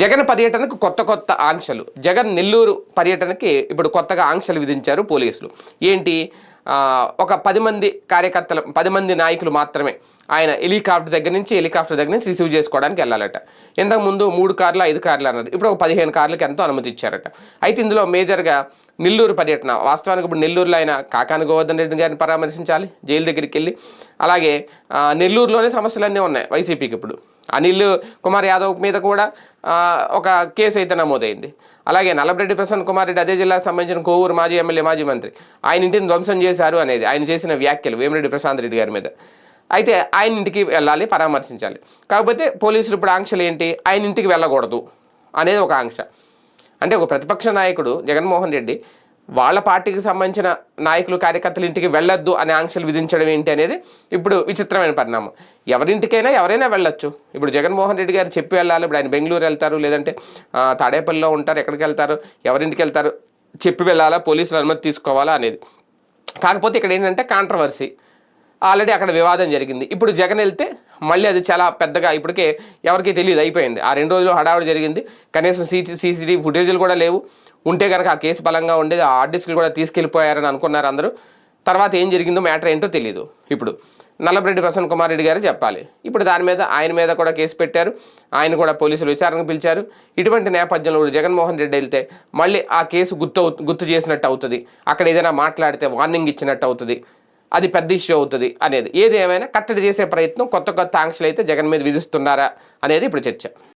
జగన్ పర్యటనకు కొత్త కొత్త ఆంక్షలు. జగన్ నెల్లూరు పర్యటనకి ఇప్పుడు కొత్తగా ఆంక్షలు విధించారు పోలీసులు. ఏంటి? ఒక పది మంది కార్యకర్తలు పది మంది నాయకులు మాత్రమే ఆయన హెలికాప్టర్ దగ్గర నుంచి హెలికాప్టర్ దగ్గర నుంచి రిసీవ్ చేసుకోవడానికి వెళ్ళాలట. ఇంతకు ముందు మూడు కార్లు ఐదు కార్లు అన్నారు ఇప్పుడు ఒక పదిహేను కార్లకి ఎంతో అనుమతి ఇచ్చారట. అయితే ఇందులో మేజర్గా నెల్లూరు పర్యటన. వాస్తవానికి ఇప్పుడు నెల్లూరులో ఆయన కాకాని గోవర్ధన్ రెడ్డి గారిని పరామర్శించాలి జైలు దగ్గరికి వెళ్ళి. అలాగే నెల్లూరులోనే సమస్యలన్నీ ఉన్నాయి వైసీపీకి ఇప్పుడు. అనిల్ కుమార్ యాదవ్ మీద కూడా ఒక కేసు అయితే నమోదైంది. అలాగే నల్లబరెడ్డి ప్రసన్న కుమార్ రెడ్డి అదే జిల్లాకు సంబంధించిన కోవూరు మాజీ ఎమ్మెల్యే మాజీ మంత్రి. ఆయన ఇంటిని ధ్వంసం చేశారు అనేది ఆయన చేసిన వ్యాఖ్యలు వేమిరెడ్డి ప్రశాంత్ రెడ్డి గారి మీద. అయితే ఆయన ఇంటికి వెళ్ళాలి పరామర్శించాలి. కాకపోతే పోలీసులు ఇప్పుడు ఆంక్షలు ఏంటి? ఆయన ఇంటికి వెళ్ళకూడదు అనేది ఒక ఆంక్ష. అంటే ఒక ప్రతిపక్ష నాయకుడు జగన్మోహన్ రెడ్డి వాళ్ళ పార్టీకి సంబంధించిన నాయకులు కార్యకర్తలు ఇంటికి వెళ్ళొద్దు అనే ఆంక్షలు విధించడం ఏంటి అనేది ఇప్పుడు విచిత్రమైన పరిణామం ఎవరింటికైనా ఎవరైనా వెళ్ళొచ్చు ఇప్పుడు జగన్మోహన్ రెడ్డి గారు చెప్పి వెళ్ళాలి ఇప్పుడు ఆయన బెంగళూరు వెళ్తారు లేదంటే తాడేపల్లిలో ఉంటారు ఎక్కడికి వెళ్తారు ఎవరింటికి వెళ్తారు చెప్పి వెళ్ళాలా పోలీసులు అనుమతి తీసుకోవాలా అనేది కాకపోతే ఇక్కడ ఏంటంటే కాంట్రవర్సీ ఆల్రెడీ అక్కడ వివాదం జరిగింది ఇప్పుడు జగన్ వెళ్తే మళ్ళీ అది చాలా పెద్దగా ఇప్పటికే ఎవరికీ తెలియదు అయిపోయింది ఆ రెండు రోజులు హడావుడి జరిగింది కనీసం సీసీ సీసీటీవీ ఫుటేజీలు కూడా లేవు ఉంటే కనుక ఆ కేసు బలంగా ఉండేది ఆ హార్డ్ డిస్క్లు కూడా తీసుకెళ్ళిపోయారని అనుకున్నారు అందరూ. తర్వాత ఏం జరిగిందో మ్యాటర్ ఏంటో తెలియదు ఇప్పుడు నల్లబరెడ్డి ప్రసన్న కుమార్ రెడ్డి గారు చెప్పాలి. ఇప్పుడు దాని మీద ఆయన మీద కూడా కేసు పెట్టారు. ఆయన కూడా పోలీసులు విచారణకు పిలిచారు. ఇటువంటి నేపథ్యంలో కూడా జగన్మోహన్ రెడ్డి వెళ్తే మళ్ళీ ఆ కేసు గుర్తు గుర్తు చేసినట్టు అవుతుంది. అక్కడ ఏదైనా మాట్లాడితే వార్నింగ్ ఇచ్చినట్టు అవుతుంది. అది పెద్ద ఇష్యూ అవుతుంది అనేది. ఏది ఏమైనా కట్టడి చేసే ప్రయత్నం కొత్త కొత్త ఆంక్షలు అయితే జగన్ మీద విధిస్తున్నారా అనేది ఇప్పుడు చర్చ.